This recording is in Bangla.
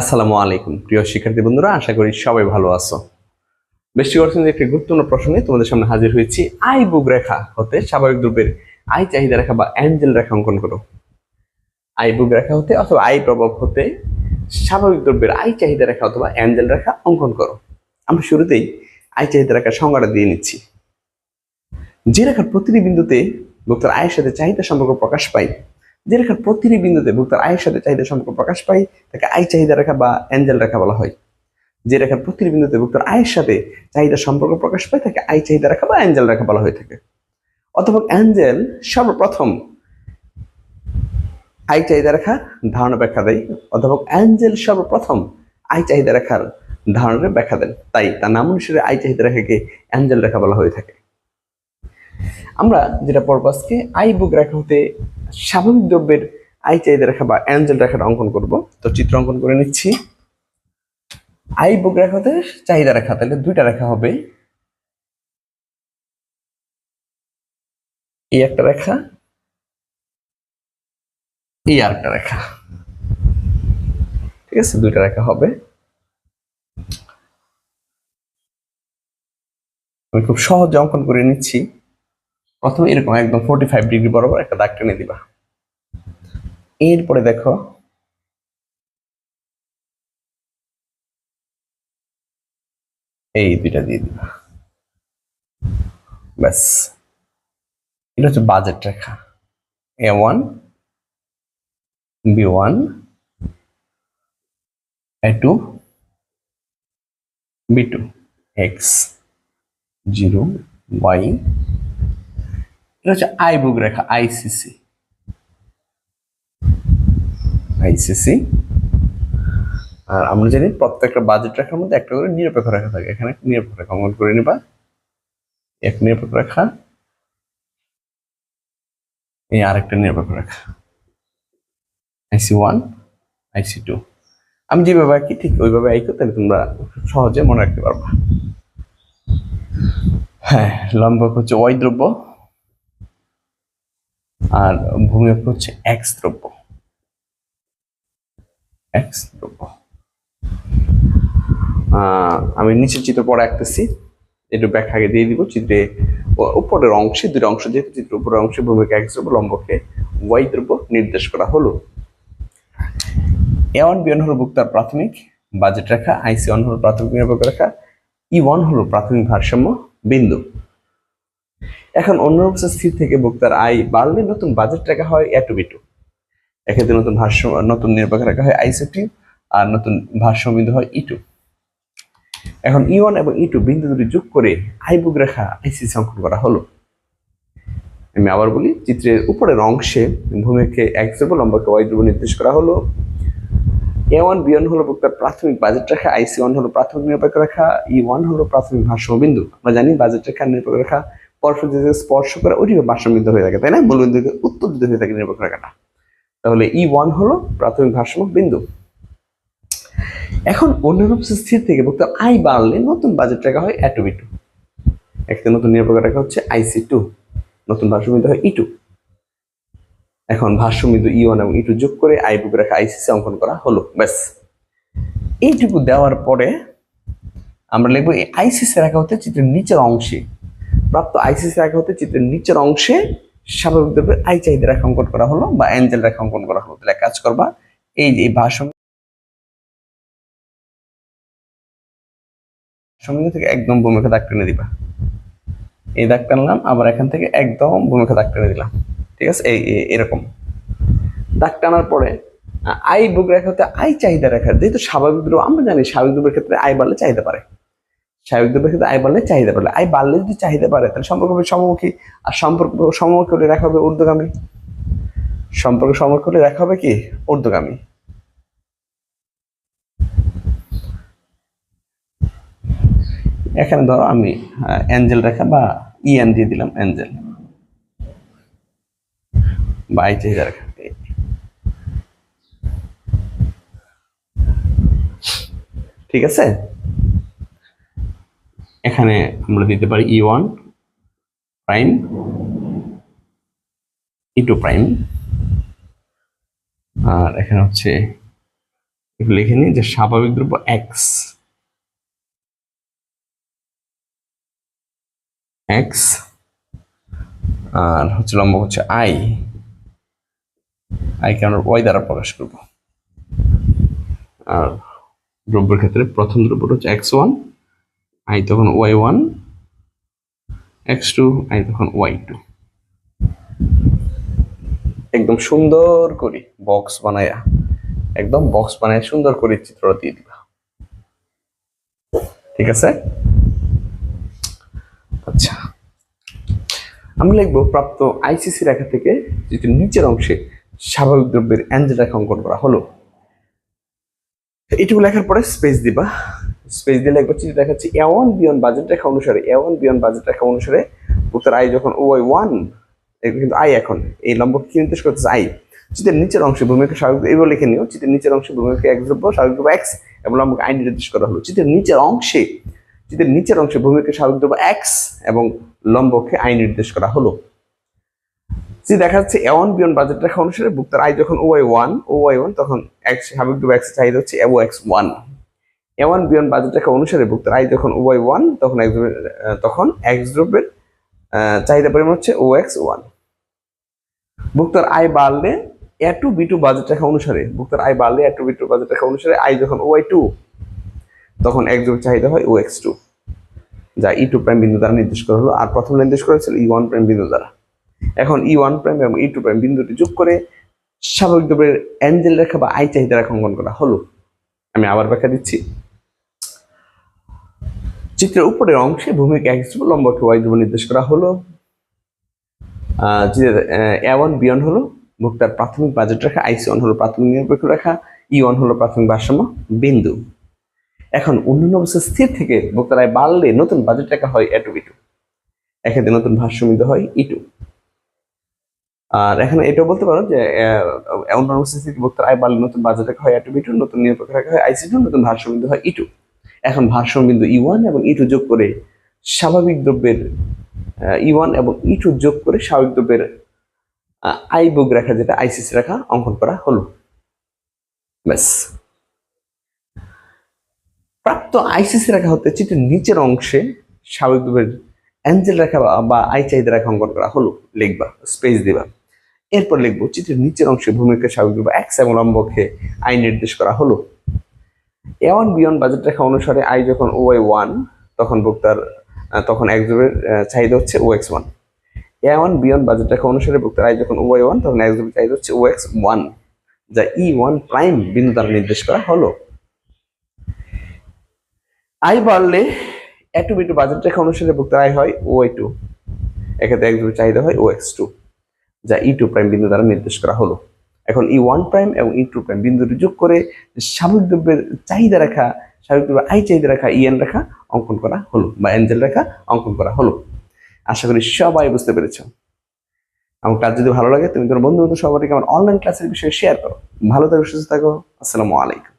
আসসালামু আলাইকুম। প্রিয় শিক্ষার্থী বন্ধুরা, আশা করি সবাই ভালো আছো। বৃষ্টি অর্থনীতির একটি গুরুত্বপূর্ণ প্রশ্ন তোমাদের সামনে হাজির হয়েছি। আই বুক রেখা হতে স্বাভাবিক দ্রব্যের আই চাহিদা রেখা বা অ্যাঞ্জেল রেখা অঙ্কন করো। আই বুক রেখা হতে অথবা আই প্রভাব হতে স্বাভাবিক দ্রব্যের আই চাহিদা রেখা অথবা অ্যাঞ্জেল রেখা অঙ্কন করো। আমরা শুরুতেই আই চাহিদা রেখার সংজ্ঞাটা দিয়ে নিচ্ছি। যে রেখার প্রতিটি বিন্দুতে ভোক্তার আয়ের সাথে চাহিদা সম্পর্ক প্রকাশ পায় যে রেখার প্রতিটি বিন্দুতে ভোক্তার আয়ের সাথে চাহিদা সম্পর্ক প্রকাশ পায়, তাকে আয় চাহিদা রেখা বা অ্যাঞ্জেল রেখা বলা হয়। যে রেখার প্রতিটি বিন্দুতে ভোক্তার আয়ের সাথে চাহিদা সম্পর্ক প্রকাশ পায়, তাকে আয় চাহিদা রেখা বা অ্যাঞ্জেল রেখা বলা হয়ে থাকে। অথবা অ্যাঞ্জেল সর্বপ্রথম আয় চাহিদা রেখা ধারণা ব্যাখ্যা দেয়, অথবা অ্যাঞ্জেল সর্বপ্রথম আয় চাহিদা রেখার ধারণার ব্যাখ্যা দেন। তাই তার নাম অনুসারে আয় চাহিদা রেখাকে অ্যাঞ্জেল রেখা বলা হয়ে থাকে। আমরা যেটা আজকে আই বুক রেখা হতে স্বাভাবিক দ্রব্যের আই চাহিদা রেখা বা অ্যাঞ্জেল রেখাটা অঙ্কন করব। তো চিত্র অঙ্কন করে নিচ্ছি। আই বুক রেখা হতে চাহিদা রেখা, তাহলে দুইটা রেখা হবে। এই একটা রেখা, এই আরেকটা রেখা। ঠিক আছে, দুইটা রেখা হবে। আমি খুব সহজে অঙ্কন করে নিচ্ছি। প্রথমে এরকম একদম ফোর্টি ফাইভ ডিগ্রি বরাবর একটা দাগ টেনে দিবা। এরপরে দেখো, এই দুইটা দিয়ে দিবা। ব্যাস। এটা হচ্ছে budget Rekha. A one b one a two b two x zero y এটা হচ্ছে আই বুক রেখা আইসিসি আইসিসি আর আমরা জানি প্রত্যেকটা বাজেট রেখার মধ্যে একটা করে নিরপেক্ষ রেখা থাকে। এখানে নিরপেক্ষ রেখা অঙ্কন করে নিবা। এক নিরপেক্ষ রেখা, এই আরেকটা নিরপেক্ষ রেখা। আইসি ওয়ান আইসি টু। আমি যেভাবে আঁকি, ঠিক ওইভাবে আঁকো, তাহলে তোমরা সহজে মনে রাখতে পারবা। হ্যাঁ লম্ব হচ্ছে ওয়াই দ্রব্য। আর ভূমি অক্ষ হচ্ছে এক্স দ্রব্য। এক্স দ্রব্য। আমি নিচের চিত্র পরে আঁকতেছি। একটু ব্যাখ্যা আগে দিয়ে দিব। চিত্রে উপরের অংশে দুটো অংশ, যেহেতু চিত্র উপরের অংশে ভূমিকে এক্স দ্রব্য, লম্বকে ওয়াই দ্রব্য নির্দেশ করা হলো। এ ওয়ান বিয়ন হলো ভুক্তার প্রাথমিক বাজেট রেখা। আইসি ওয়ান হলো প্রাথমিক নিরপেক্ষ রেখা। ই ওয়ান হলো প্রাথমিক ভারসাম্য বিন্দু। এখন অন্যরূপ স্থির থেকে ভোক্তার আয় বাড়লে নতুন বাজেট রেখা হয় এ টু বি টু এক্ষেত্রে নতুন ভাষ্য নতুন নিরপেক্ষ রাখা হয় আইসিটি আর নতুন ভারসাম্য বিন্দু হয় ই টু এখন ই ওয়ান এবং ই টু বিন্দু দুটি যোগ করে আই বুক রেখা আইসিসি অঙ্কন করা হলো। আমি আবার বলি, চিত্রের উপরের অংশে ভূমিকে এক ধ্রুব লম্বাকে ওয়াই ধ্রুব নির্দেশ করা হলো। এ ওয়ান বি ওয়ান হলো ভোক্তার প্রাথমিক বাজেট রেখা আইসি ওয়ান হলো প্রাথমিক নিরপেক্ষ রেখা ই ওয়ান হলো প্রাথমিক ভারসাম্য বিন্দু। আমরা জানি বাজেট রেখা, নিরপেক্ষ রেখা পরস্পর যে স্পর্শ করে ওইটি ভারসাম্য বিন্দু হয়ে থাকে, তাই না? মূল বিন্দুকে উত্তর দিতে হয়ে থাকে, নিরপেক্ষ রেখাটা তাহলে ই ওয়ান হলো প্রাথমিক ভারসাম্য বিন্দু। এখন অন্যরূপ স্থির থেকে ভোক্তার আই বাড়লে নতুন বাজেট রেখা হয় এ টু বি টু একটা নতুন নিরপেক্ষ রেখা হচ্ছে আইসি টু নতুন ভারসাম্য হয় ই টু এখন ভাষ্যবিন্দু ই ওয়ান এবং ই টু যোগ করে আই বুক রেখা আইসিসি অঙ্কন করা হলো, ব্যাস। এইটুকু দেওয়ার পরে আমরা লিখব এই আইসিসি রেখা হতে চিত্রের নিচের অংশে। প্রাপ্ত আইসিসি রেখা হতে চিত্রের নিচের অংশে স্বাভাবিক দ্রব্যের আই চাহিদা রেখা অঙ্কন করা হলো বা অ্যাঞ্জেল রেখা অঙ্কন করা হলো। তাহলে কাজ করবা, এই যে ভাষণ সঙ্গে থেকে একদম ভূমিকা দাগ টেনে দিবা। এই দাগ টানলাম আবার এখান থেকে একদম ভূমিকা দাগ টেনে দিলাম। ঠিক আছে? এই, এই- এরকম। দাগ টানার পরে আই বুক রেখা হতে আই চাহিদা রেখা, যেহেতু স্বাভাবিক দ্রব্য, আমরা জানি স্বাভাবিক দ্রব্যের ক্ষেত্রে আয় বাড়লে চাহিদা পারে স্বাভাবিক দ্রব্যের ক্ষেত্রে আয় বাড়লে চাহিদা বাড়লে। আয় বাড়লে যদি চাহিদা বাড়ে, তাহলে সম্পর্ক হবে সমমুখী। আর সম্পর্ক, সমমুখী হলে রেখা হবে ঊর্ধ্বগামী। সম্পর্ক সমমুখী হলে রেখা হবে কি? ঊর্ধ্বগামী। এখানে ধরো আমি অ্যাঞ্জেল রেখা বা ইএন দিয়ে দিলাম, অ্যাঞ্জেল। বা আই চাহিদা রেখা। ঠিক আছে? এখানে আমরা দিতে পারি e one prime e two prime আর এখানে হচ্ছে লিখে নিই যে স্বাভাবিক দ্রব্য এক্স এক্স আর হচ্ছে লম্ব হচ্ছে আই আইকে আমরা ওয়াই দ্বারা প্রকাশ করব। আর দ্রব্যের ক্ষেত্রে প্রথম দ্রব্যটা হচ্ছে এক্স ওয়ান আই তখন Y one, x two, I তখন ওয়াই টু। একদম সুন্দর করে বক্স বানায়া, একদম বক্স বানায় সুন্দর করে চিত্র দিয়ে দিবা। ঠিক আছে? আচ্ছা। আমি লিখব প্রাপ্ত আইসিসি রেখা থেকে যেটি নিচের অংশে স্বাভাবিক দ্রব্যের অ্যাঞ্জেল রেখা অঙ্কন করা হলো। এটুকু লেখার পরে স্পেস দিবা। স্পেস দিয়ে লিখব চিত্র দেখাচ্ছি। এ ওয়ান বিয়ন বাজেট রেখা অনুসারে এ ওয়ান বিয়ন বাজেট রেখা অনুসারে উত্তর আই যখন ও আই ওয়ান কিন্তু আই এখন, এই লম্ব কি নির্দেশ করতেছে? আই চিত্রের নিচের অংশে ভূমিকা স্বাভাবিক এইভাবে লিখে নিও। চিত্রের নিচের অংশে ভূমিকা এক দ্রব্য, স্বাভাবিক দ্রব্য এক্স এবং লম্বকে আই নির্দেশ করা হলো। চিত্রের নিচের অংশে, চিত্রের নিচের অংশে ভূমিকা স্বাভাবিক দ্রব্য এক্স এবং লম্বকে আই নির্দেশ করা হলো। যে দেখা যাচ্ছে এ ওয়ান বিয়ন বাজেট রেখা অনুসারে বুক্তার আই যখন ও আই ওয়ান ও আই ওয়ান তখন এক্স স্বাভাবিক দ্রব্য এক্স চাহিদা হচ্ছে ও x one a one b one budget রেখা অনুসারে বুক্তার আই যখন ওয়াই ওয়ান তখন এক্স তখন এক্স আহ, চাহিদা পরিমাণ হচ্ছে ও এক্স ওয়ান ভুক্তার আয় বাড়লে a two b two budget রেখা অনুসারে ভুক্তার আয় বাড়লে a two b two budget রেখা অনুসারে আই যখন ওয়াই টু তখন এক যোগ চাহিদা হয় ও এক্স টু যা ই টু প্রাইম বিন্দু দ্বারা নির্দেশ করা হলো আর প্রথম নির্দেশ করেছিল ই ওয়ান প্রাইম বিন্দু দ্বারা। এখন ই ওয়ান প্রাইম এবং ই টু প্রাইম বিন্দুটি যোগ করে স্বাভাবিক দ্রব্যের অ্যাঞ্জেল রেখা বা আই চাহিদা রেখা অঙ্কন করা হলো। আমি আবার ব্যাখ্যা দিচ্ছি। চিত্রের উপরের অংশে ভূমিকে এক ধ্রুব লম্বকে ওয়াই ধ্রুব নির্দেশ করা হলো। যে এ ওয়ান বিয়ন হলো ভোক্তার প্রাথমিক বাজেট রেখা আইসি ওয়ান হলো প্রাথমিক নিরপেক্ষ রেখা ই ওয়ান হলো প্রাথমিক ভারসাম্য বিন্দু। এখন অন্যান্য অবস্থা স্থির থেকে ভোক্তার আয় বাড়লে নতুন বাজেট রেখা হয় এ টু বি এক্ষেত্রে নতুন ভারসাম্য হয় ই টু আর এখানে এটাও বলতে পারো যে অন্যান্য অবস্থা স্থির ভোক্তার আয় বাড়লে নতুন বাজেট রেখা হয় এ টু বি টু নতুন নিরপেক্ষ রেখা হয় আইসি টু নতুন ভারসাম্য হয় ই টু এখন ভারসাম্য বিন্দু ই ওয়ান এবং ই টু যোগ করে স্বাভাবিক দ্রব্যের ই ওয়ান এবং ই টু যোগ করে স্বাভাবিক দ্রব্যের আই বুক রেখা যেটা আইসিসি রেখা অঙ্কন করা হলো। ব্যাস। প্রাপ্ত আইসিসি রেখা হতে চিত্রের নিচের অংশে স্বাভাবিক দ্রব্যের অ্যাঞ্জেল রেখা বা- বা আই চাহিদা রেখা অঙ্কন করা হলো। লিখবা স্পেস দিবা। এরপর লিখব, চিত্রের নিচের অংশে ভূমিকা স্বাভাবিক দ্রব্য এক্স এবং লম্বকে আই নির্দেশ করা হলো। এ ওয়ান বিয়ন বাজেট রেখা অনুসারে আই যখন ও আই ওয়ান তখন ভোক্তার তখন এক দ্রব্যের চাহিদা হচ্ছে ও x one a one b one budget রেখা অনুসারে ভোক্তার আই যখন ও আই ওয়ান তখন এক দ্রব্যের চাহিদা হচ্ছে ও এক্স ওয়ান যা ই ওয়ান প্রাইম বিন্দু দ্বারা নির্দেশ করা হলো। আই বাড়লে a two b two budget রেখা অনুসারে ভোক্তার আয় হয় ও আই টু এক্ষেত্রে এক দ্রব্যের চাহিদা হয় ও এক্স টু যা ই টু প্রাইম বিন্দু দ্বারা নির্দেশ করা হলো। এখন ই ওয়ান প্রাইম এবং ই টু প্রাইম বিন্দুটি যোগ করে স্বাভাবিক দ্রব্যের চাহিদা রেখা স্বাভাবিক দ্রব্যের আই চাহিদা রেখা ইএন রেখা অঙ্কন করা হলো বা এনজেল রেখা অঙ্কন করা হলো। আশা করি সবাই বুঝতে পেরেছ। এবং কাজ যদি ভালো লাগে, তুমি তোমার বন্ধু বন্ধু সবাইকে আমার অনলাইন ক্লাসের বিষয়ে শেয়ার করো। ভালো থাকো, সুস্থ থাকো। আসসালামু আলাইকুম।